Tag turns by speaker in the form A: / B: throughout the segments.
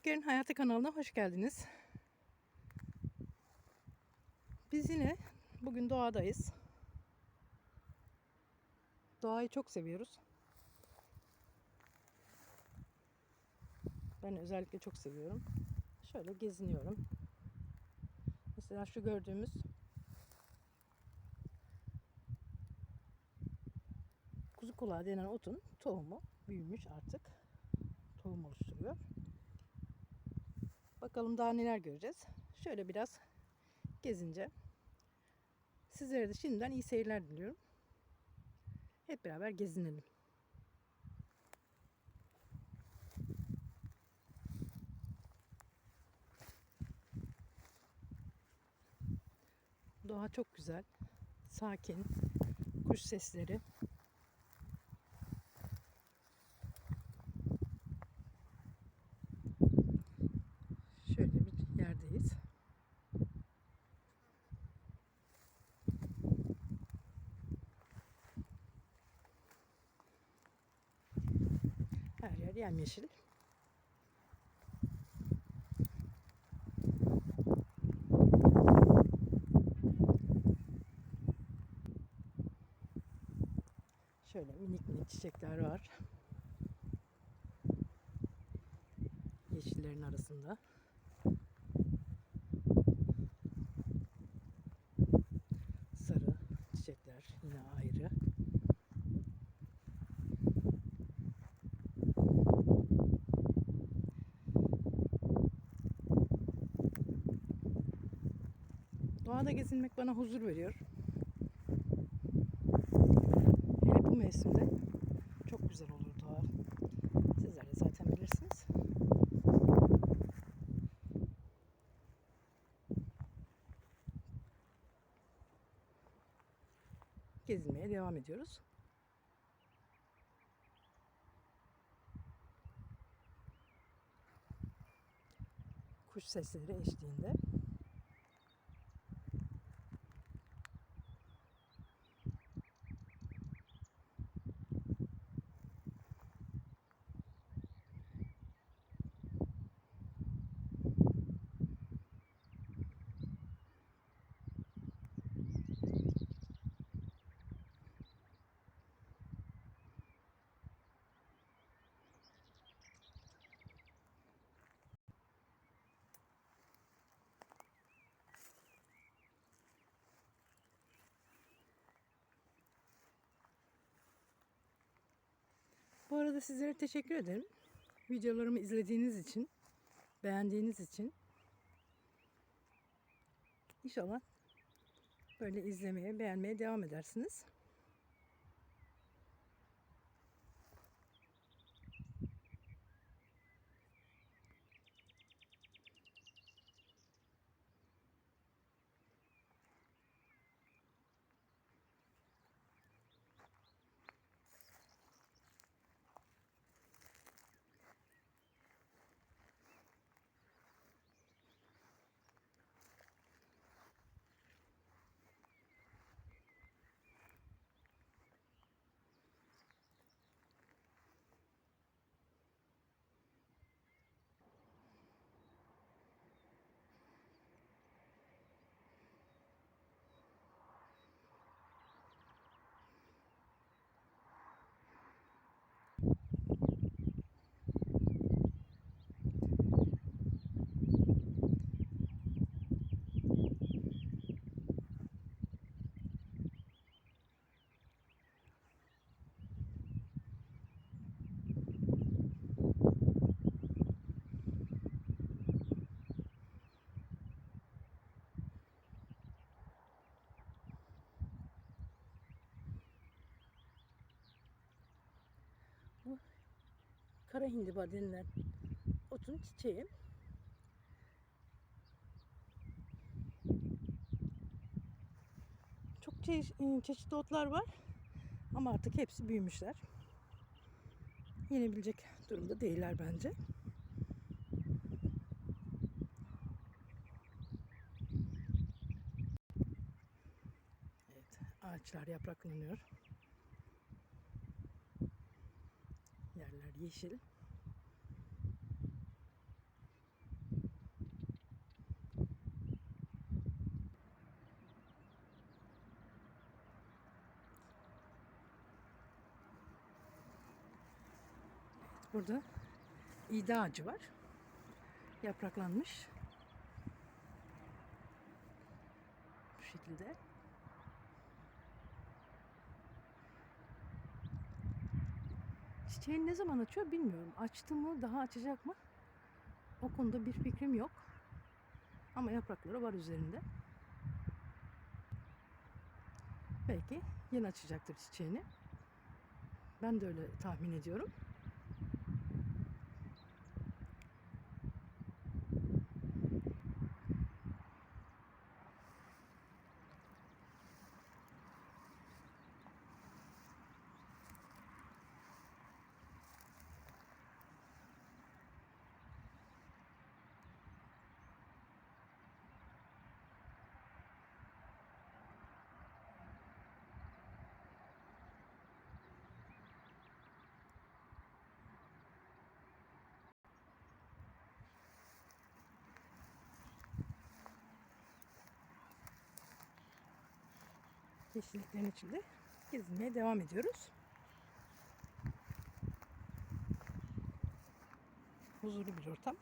A: Büyüklerin Hayatı kanalına hoş geldiniz. Biz yine bugün doğadayız. Doğayı çok seviyoruz. Ben özellikle çok seviyorum. Şöyle geziniyorum. Mesela şu gördüğümüz kuzu kulağı denen otun tohumu büyümüş artık. Tohum oluşturuyor. Bakalım daha neler göreceğiz. Şöyle biraz gezince. Sizlere de şimdiden iyi seyirler diliyorum. Hep beraber gezinelim. Doğa çok güzel. Sakin. Kuş sesleri. Şöyle bir yerdeyiz. Her yer yemyeşil. Şöyle minik minik çiçekler var. Yeşillerin arasında. Sarı çiçekler yine ayrı. Doğada gezinmek bana huzur veriyor. Hele bu mevsimde çok güzel olur doğa. Sizler de zaten bilirsiniz. Gezinmeye devam ediyoruz. Kuş sesleri eşliğinde. Arada sizlere teşekkür ederim. Videolarımı izlediğiniz için, beğendiğiniz için. İnşallah böyle izlemeye, beğenmeye devam edersiniz. Kara hindiba denilen otun çiçeği. Çok çe- çeşitli otlar var ama artık hepsi büyümüşler. Yenebilecek durumda değiller bence. Evet, ağaçlar yapraklanıyor. yeşil. Burada ida ağacı var. Yapraklanmış. Bu şekilde. Çiçeğini ne zaman açıyor bilmiyorum. Açtı mı daha açacak mı? O konuda bir fikrim yok. Ama yaprakları var üzerinde. Belki yeni açacaktır çiçeğini. Ben de öyle tahmin ediyorum. Yeşilliklerin içinde gezinmeye devam ediyoruz. Huzurlu bir ortam.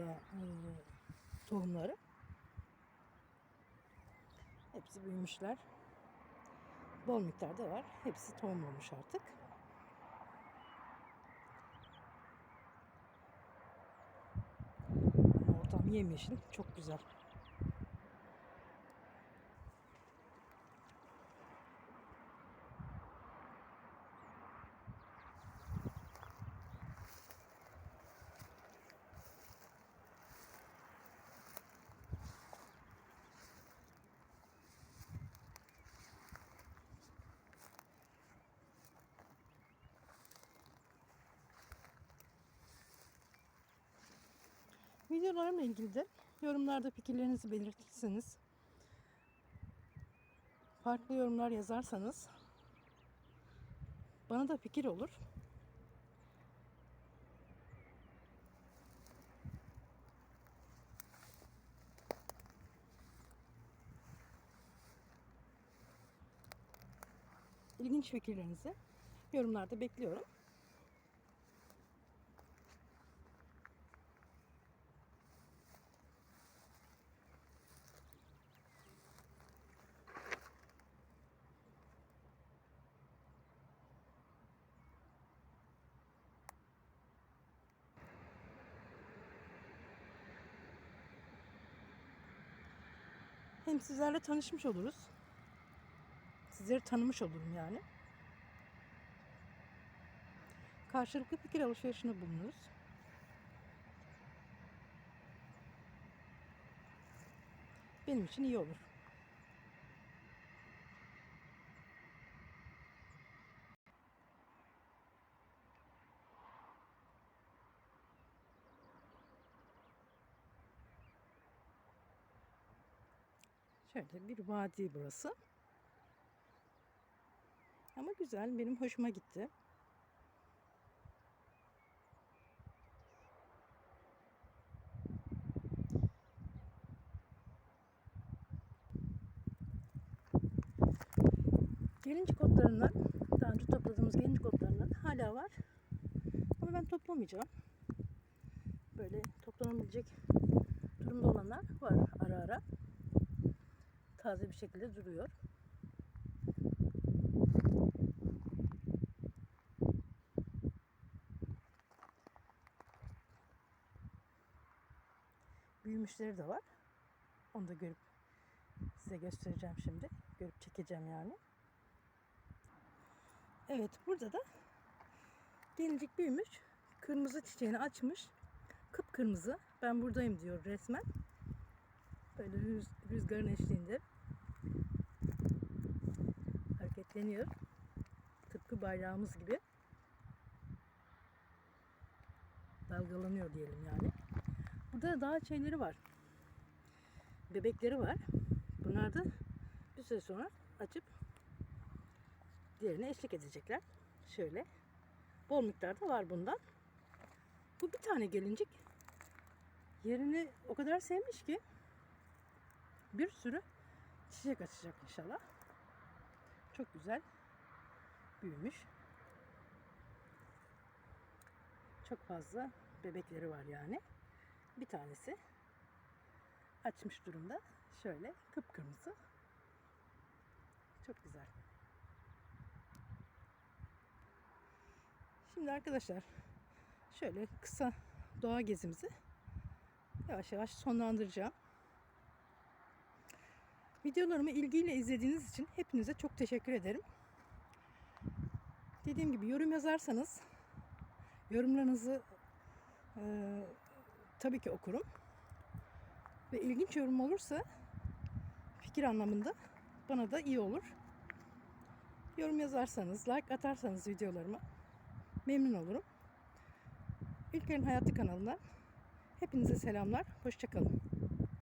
A: Kulağı e, tohumları. Hepsi büyümüşler. Bol miktarda var. Hepsi tohum olmuş artık. Ortam yemyeşil. Çok güzel. Videolarımla ilgili de yorumlarda fikirlerinizi belirtirseniz, farklı yorumlar yazarsanız bana da fikir olur. İlginç fikirlerinizi yorumlarda bekliyorum. Hem sizlerle tanışmış oluruz. Sizleri tanımış olurum yani. Karşılıklı fikir alışverişinde bulunuruz. Benim için iyi olur. Şöyle bir vadi burası. Ama güzel, benim hoşuma gitti. Gelincik otlarından, daha önce topladığımız gelincik otlarından hala var. Ama ben toplamayacağım. Böyle toplanabilecek durumda olanlar var ara ara taze bir şekilde duruyor. Büyümüşleri de var. Onu da görüp size göstereceğim şimdi. Görüp çekeceğim yani. Evet burada da gelincik büyümüş. Kırmızı çiçeğini açmış. Kıpkırmızı. Ben buradayım diyor resmen. Böyle rüz- rüzgarın eşliğinde. Besleniyor. Tıpkı bayrağımız gibi. Dalgalanıyor diyelim yani. Burada daha şeyleri var. Bebekleri var. Bunlar da bir süre sonra açıp diğerine eşlik edecekler. Şöyle. Bol miktarda var bundan. Bu bir tane gelincik yerini o kadar sevmiş ki bir sürü çiçek açacak inşallah. Çok güzel büyümüş. Çok fazla bebekleri var yani. Bir tanesi açmış durumda. Şöyle kıpkırmızı. Çok güzel. Şimdi arkadaşlar şöyle kısa doğa gezimizi yavaş yavaş sonlandıracağım. Videolarımı ilgiyle izlediğiniz için hepinize çok teşekkür ederim. Dediğim gibi yorum yazarsanız yorumlarınızı e, tabii ki okurum. Ve ilginç yorum olursa fikir anlamında bana da iyi olur. Yorum yazarsanız, like atarsanız videolarıma memnun olurum. Ülkenin Hayatı kanalından hepinize selamlar. Hoşçakalın.